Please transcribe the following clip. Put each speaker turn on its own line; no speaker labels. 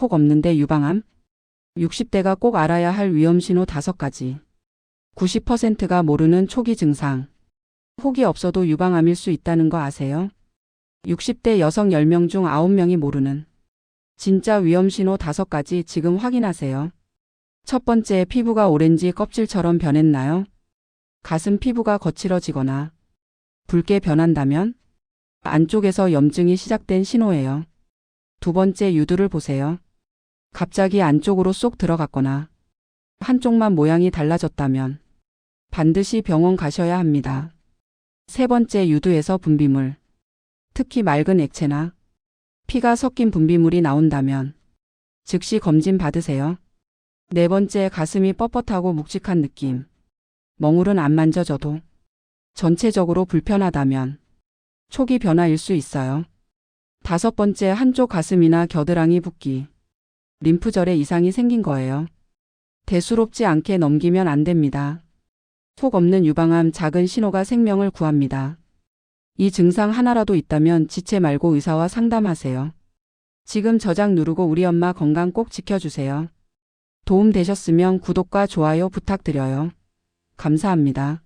혹 없는데 유방암? 60대가 꼭 알아야 할 위험신호 5가지. 90%가 모르는 초기 증상. 혹이 없어도 유방암일 수 있다는 거 아세요? 60대 여성 10명 중 9명이 모르는 진짜 위험신호 5가지 지금 확인하세요. 첫 번째 피부가 오렌지 껍질처럼 변했나요? 가슴 피부가 거칠어지거나 붉게 변한다면 안쪽에서 염증이 시작된 신호예요. 두 번째 유두를 보세요. 갑자기 안쪽으로 쏙 들어갔거나 한쪽만 모양이 달라졌다면 반드시 병원 가셔야 합니다. 세 번째 유두에서 분비물, 특히 맑은 액체나 피가 섞인 분비물이 나온다면 즉시 검진 받으세요. 네 번째 가슴이 뻣뻣하고 묵직한 느낌. 멍울은 안 만져져도 전체적으로 불편하다면 초기 변화일 수 있어요. 다섯 번째 한쪽 가슴이나 겨드랑이 붓기. 림프절에 이상이 생긴 거예요. 대수롭지 않게 넘기면 안 됩니다. 속 없는 유방암 작은 신호가 생명을 구합니다. 이 증상 하나라도 있다면 지체 말고 의사와 상담하세요. 지금 저장 누르고 우리 엄마 건강 꼭 지켜주세요. 도움 되셨으면 구독과 좋아요 부탁드려요. 감사합니다.